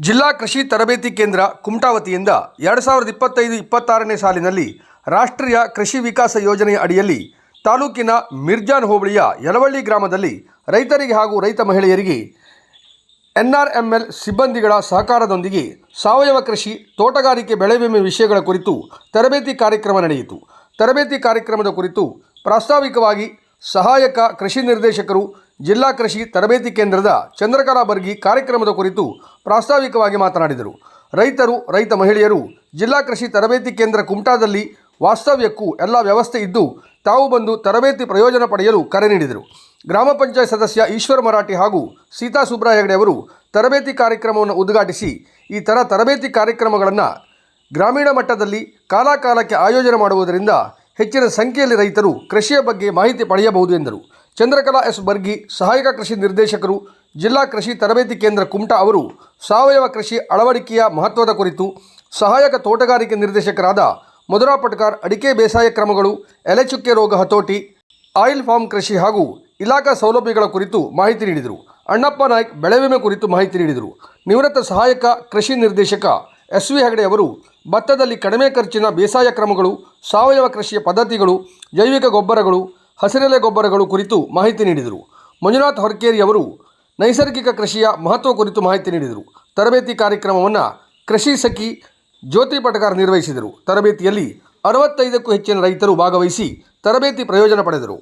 ಜಿಲ್ಲಾ ಕೃಷಿ ತರಬೇತಿ ಕೇಂದ್ರ ಕುಮಟಾವತಿಯಿಂದ ಎರಡು ಸಾವಿರದ ಇಪ್ಪತ್ತೈದು ಇಪ್ಪತ್ತಾರನೇ ಸಾಲಿನಲ್ಲಿ ರಾಷ್ಟ್ರೀಯ ಕೃಷಿ ವಿಕಾಸ ಯೋಜನೆಯ ಅಡಿಯಲ್ಲಿ ತಾಲೂಕಿನ ಮಿರ್ಜಾನ್ ಹೋಬಳಿಯ ಯಲವಳ್ಳಿ ಗ್ರಾಮದಲ್ಲಿ ರೈತರಿಗೆ ಹಾಗೂ ರೈತ ಮಹಿಳೆಯರಿಗೆ ಎನ್ಆರ್ಎಂಎಲ್ ಸಿಬ್ಬಂದಿಗಳ ಸಹಕಾರದೊಂದಿಗೆ ಸಾವಯವ ಕೃಷಿ, ತೋಟಗಾರಿಕೆ, ಬೆಳೆ ವಿಮೆ ವಿಷಯಗಳ ಕುರಿತು ತರಬೇತಿ ಕಾರ್ಯಕ್ರಮ ನಡೆಯಿತು. ತರಬೇತಿ ಕಾರ್ಯಕ್ರಮದ ಕುರಿತು ಪ್ರಾಸ್ತಾವಿಕವಾಗಿ ಸಹಾಯಕ ಕೃಷಿ ನಿರ್ದೇಶಕರು ಜಿಲ್ಲಾ ಕೃಷಿ ತರಬೇತಿ ಕೇಂದ್ರದ ಚಂದ್ರಕಲಾ ಬರ್ಗಿ ಕಾರ್ಯಕ್ರಮದ ಕುರಿತು ಪ್ರಾಸ್ತಾವಿಕವಾಗಿ ಮಾತನಾಡಿದರು. ರೈತರು, ರೈತ ಮಹಿಳೆಯರು ಜಿಲ್ಲಾ ಕೃಷಿ ತರಬೇತಿ ಕೇಂದ್ರ ಕುಮಟಾದಲ್ಲಿ ವಾಸ್ತವ್ಯಕ್ಕೂ ಎಲ್ಲ ವ್ಯವಸ್ಥೆ ಇದ್ದು, ತಾವು ಬಂದು ತರಬೇತಿ ಪ್ರಯೋಜನ ಪಡೆಯಲು ಕರೆ ನೀಡಿದರು. ಗ್ರಾಮ ಪಂಚಾಯತ್ ಸದಸ್ಯ ಈಶ್ವರ ಮರಾಠಿ ಹಾಗೂ ಸೀತಾ ಸುಬ್ರಾ ಹೆಗಡೆ ಅವರು ತರಬೇತಿ ಕಾರ್ಯಕ್ರಮವನ್ನು ಉದ್ಘಾಟಿಸಿ ಈ ಥರ ತರಬೇತಿ ಕಾರ್ಯಕ್ರಮಗಳನ್ನು ಗ್ರಾಮೀಣ ಮಟ್ಟದಲ್ಲಿ ಕಾಲಕಾಲಕ್ಕೆ ಆಯೋಜನೆ ಮಾಡುವುದರಿಂದ ಹೆಚ್ಚಿನ ಸಂಖ್ಯೆಯಲ್ಲಿ ರೈತರು ಕೃಷಿಯ ಬಗ್ಗೆ ಮಾಹಿತಿ ಪಡೆಯಬಹುದು ಎಂದರು. ಚಂದ್ರಕಲಾ ಎಸ್ ಬರ್ಗಿ, ಸಹಾಯಕ ಕೃಷಿ ನಿರ್ದೇಶಕರು, ಜಿಲ್ಲಾ ಕೃಷಿ ತರಬೇತಿ ಕೇಂದ್ರ ಕುಮಟಾ ಅವರು ಸಾವಯವ ಕೃಷಿ ಅಳವಡಿಕೆಯ ಮಹತ್ವದ ಕುರಿತು ಸಹಾಯಕ ತೋಟಗಾರಿಕೆ ನಿರ್ದೇಶಕರಾದ ಮಧುರಾ ಪಟ್ಕಾರ್ ಅಡಿಕೆ ಬೇಸಾಯ ಕ್ರಮಗಳು, ಎಲೆಚುಕ್ಕೆ ರೋಗ ಹತೋಟಿ, ಆಯಿಲ್ ಫಾರ್ಮ್ ಕೃಷಿ ಹಾಗೂ ಇಲಾಖಾ ಸೌಲಭ್ಯಗಳ ಕುರಿತು ಮಾಹಿತಿ ನೀಡಿದರು. ಅಣ್ಣಪ್ಪ ನಾಯ್ಕ್ ಬೆಳೆ ವಿಮೆ ಕುರಿತು ಮಾಹಿತಿ ನೀಡಿದರು. ನಿವೃತ್ತ ಸಹಾಯಕ ಕೃಷಿ ನಿರ್ದೇಶಕ ಎಸ್ ವಿ ಹೆಗಡೆ ಅವರು, ಭತ್ತದಲ್ಲಿ ಕಡಿಮೆ ಖರ್ಚಿನ ಬೇಸಾಯ ಕ್ರಮಗಳು, ಸಾವಯವ ಕೃಷಿಯ ಪದ್ಧತಿಗಳು, ಜೈವಿಕ ಗೊಬ್ಬರಗಳು ಹಸಿರೆಲೆ ಗೊಬ್ಬರಗಳು ಕುರಿತು ಮಾಹಿತಿ ನೀಡಿದರು. ಮಂಜುನಾಥ್ ಹೊರಕೇರಿ ಅವರು ನೈಸರ್ಗಿಕ ಕೃಷಿಯ ಮಹತ್ವ ಕುರಿತು ಮಾಹಿತಿ ನೀಡಿದರು. ತರಬೇತಿ ಕಾರ್ಯಕ್ರಮವನ್ನು ಕೃಷಿ ಸಖಿ ಜ್ಯೋತಿ ಪಟಗಾರ್ ನಿರ್ವಹಿಸಿದರು. ತರಬೇತಿಯಲ್ಲಿ ಅರವತ್ತೈದಕ್ಕೂ ಹೆಚ್ಚಿನ ರೈತರು ಭಾಗವಹಿಸಿ ತರಬೇತಿ ಪ್ರಯೋಜನ ಪಡೆದರು.